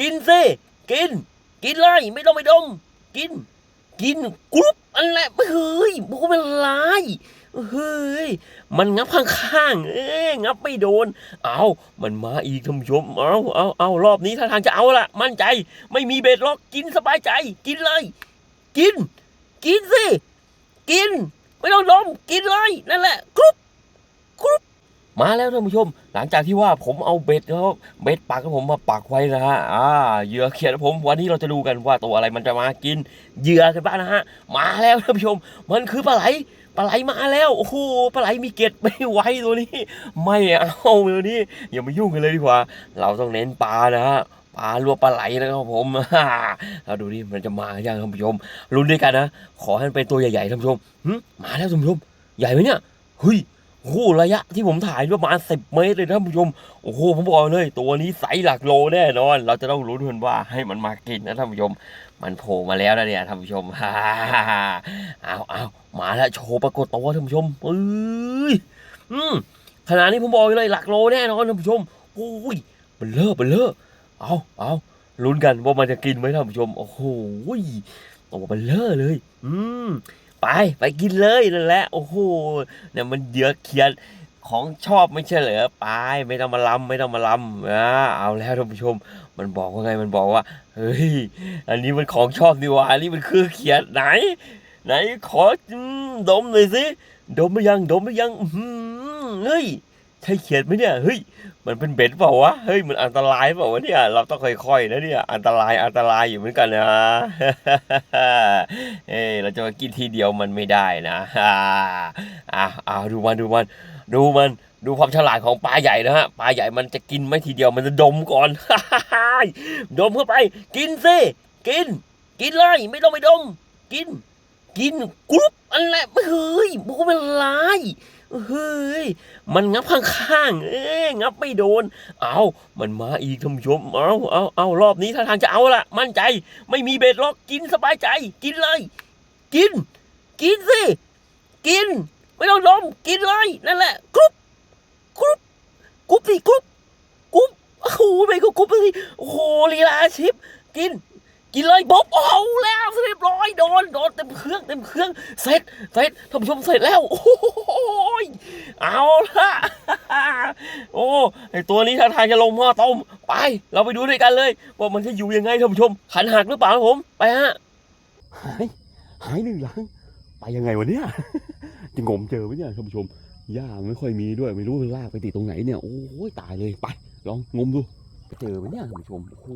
กินสิกิน กินเลยไม่ต้องไปดม กิน กินกรุ๊ปอันแหละเฮ้ยมันเป็นไรเฮ้ย มันงับข้างๆ เอ้งับไม่โดน เอามันมาอีกท่านผู้ชม เอาเอาเอารอบนี้ถ้าทางจะเอาละ มั่นใจ ไม่มีเบ็ดหรอก กินสบายใจ กินเลย กิน กินสิ กิน ไม่ต้องดม กินเลย นั่นแหละ กรุ๊ปกรุ๊ป มาแล้วท่านผู้ชม หลังจากที่ว่าผมเอาเบ็ดแล้วเบ็ดปักของผมมาปักไว้นะฮะอ่าเหยื่อเขียดผม วันนี้เราจะดูกันว่าตัวอะไรมันจะมากินเหยื่อกันบ้างนะฮะมาแล้วท่านผู้ชม มันคือปลาไหลปลาไหลมาแล้วโอ้โหปลาไหลมีเกล็ดไม่ไหวตัวนี้ ไม่เอาตัวนี้อย่ามายุ่งกันเลยดีกว่า เราต้องเน้นปลานะฮะปลาลวกปลาไหลนะครับผมเราดูดิมันจะมาอย่างท่านผู้ชมลุ้นด้วยกันนะขอให้มันเป็นตัวใหญ่ๆท่านผู้ชมมาแล้วท่านผู้ชมใหญ่ไหมเนี่ยเฮ้ย โอ้โหระยะที่ผมถ่ายประมาณสิบเมตรเลยท่านผู้ชมโอ้โหผมบอกเลย ตัวนี้ไซส์หลักโลแน่นอน เราจะต้องลุ้นกันว่าให้มันมากินนะท่านผู้ชม มันโผล่มาแล้วนะเนี่ยท่านผู้ชมฮ่าเอาเอามาแล้วโชว์ปรากฏตัวท่านผู้ชมเอ้ยอืมขนาดนี้ผมบอกเลยหลักโลแน่นอนท่านผู้ชมโอ้ยมันเลอะมันเลอะเอาเอาลุ้นกันว่ามันจะกินไหมท่านผู้ชมโอ้โหตัวมันเลอะเลย อืม ไปไปกินเลยนั่นแหละโอ้โหเนี่ยมันเยอะเขียนของชอบไม่ใช่เหรอไปไม่ต้องมาลำไม่ต้องมาลำอ่าเอาแล้วท่านผู้ชม มันบอกว่าไงมันบอกว่าเฮ้ยอันนี้มันของชอบดีว่าอันนี้มันคือเขียนไหน ไหนขอดมหน่อยสิดมหรือยังดมหรือยังเฮ้ย ใช่เขียนไหมเนี่ยเฮ้ยมันเป็นเบ็ดเปล่าวะเฮ้ยมันอันตรายเปล่าวะเนี่ยเราต้องค่อยๆนะเนี่ยอันตรายอันตรายอยู่เหมือนกันนะเอ้ยเราจะมากินทีเดียวมันไม่ได้นะอ่าอ่าเอาดูมันดูมัน ดูมันดูความฉลาดของปลาใหญ่นะฮะปลาใหญ่มันจะกินไม่ทีเดียวมันจะดมก่อนดมเข้าไป กินสิกิน กินเลยไม่ต้องไปดม กิน กินกรุ๊ป อันแหละเฮ้ยมันเป็นไรเฮ้ย มันงับข้างๆ เอ้งับไม่โดน เอามันมาอีกท่านผู้ชม เอาเอาเอารอบนี้ถ้าทางจะเอาละ มั่นใจ ไม่มีเบ็ดหรอก กินสบายใจ กินเลย กิน กินสิ กิน ไม่ต้องดมกินเลย นั่นแหละ กรุ๊ปกรุ๊ปกรุ๊ปสิกรุ๊ปกรุ๊ปโอ้โหไม่ก็กรุ๊ปสิ โอ้โหลีลาชิป กิน กินเลยบ๊อบเอาแล้วเรียบร้อยโดนโดนเต็มเครื่องเต็มเครื่องเสร็จเสร็จท่านผู้ชมเสร็จแล้วโอ้ยเอาละโอ้ไอตัวนี้ท่าทางจะลงหม้อต้มไป เราไปดูด้วยกันเลย ว่ามันจะอยู่ยังไงท่านผู้ชมขันหักหรือเปล่าครับผมไปฮะหายหายหนึ่งยังไปยังไงวะเนี่ยจะงมเจอไหมเนี่ยท่านผู้ชมหญ้าไม่ค่อยมีด้วยไม่รู้ลากไปติดตรงไหนเนี่ยโอ้ยตายเลยไปลองงมดูเจอไหมเนี่ยท่านผู้ชมโอ้โห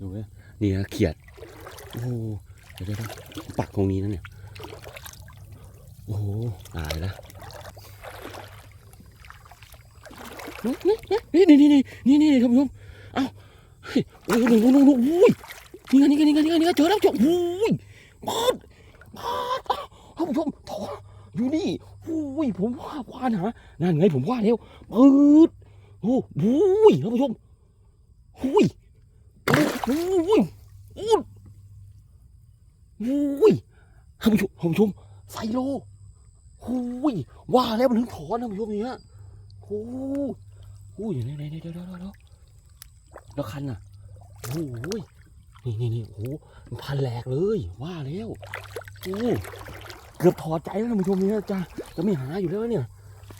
ดูเนี่ย นี่ฮะเขียด โอ้โหเดี๋ยวเดี๋ยวปักตรงนี้นะเนี่ย โอ้โหตายละนี่นี่นี่นี่นี่นี่นี่ท่านผู้ชมเอ้าเฮ้ยโอ้โหโอ้โหโอ้โหโอ้ยนี่ไงนี่ไงนี่ไงนี่ไงนี่ไงเจอแล้วเจอโอ้ยบาดบาดท่านผู้ชมถออยู่นี่โอ้ยผมว่าควานหานั่นไงผมว่าแล้วปืดโอ้โหท่านผู้ชมโอ้ย อุ้ยโอ้ยอ้ยโอ้ยท่านผู้ชมท่านผู้ชมไซโลโอ้ยว่าแล้วมันถึงถอนท่านผู้ชมเนี่ยโอ้ยโอ้ยเดี๋ยวเดี๋ยวเดี๋ยวเดี๋ยวแล้วคันน่ะโอ้ยนี่นี่นี่โอ้มันพันแหลกเลยว่าแล้วโอ้เกือบถอดใจแล้วท่านผู้ชมเนี่ยจะจะไม่หาอยู่แล้วเนี่ย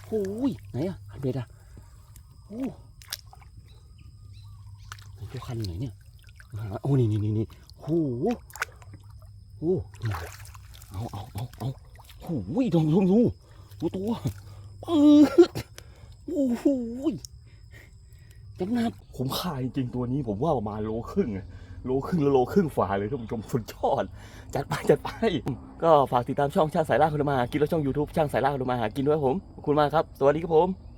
โอ้ยไหนอะคันเบ็ดอะโอ้หนตัวคันไหนเนี่ย โอ้นี่นี่นี่นี่โอ้โหโอ้าเอาเอาเอาเอาโอ้ยดูดูดูดูตัวปืดโอ้โหจำนับผมขายจริงตัวนี้ผมว่าประมาณโลครึ่งอะโลครึ่งแล้วโลครึ่งฝาเลยท่านผู้ชมสุดยอด จัดไปจัดไป ก็ฝากติดตามช่องช่างสายล่าคุณมาหากินและช่อง YouTube ช่างสายล่าคุณมาหากินด้วยผมขอบคุณมากครับ สวัสดีครับผม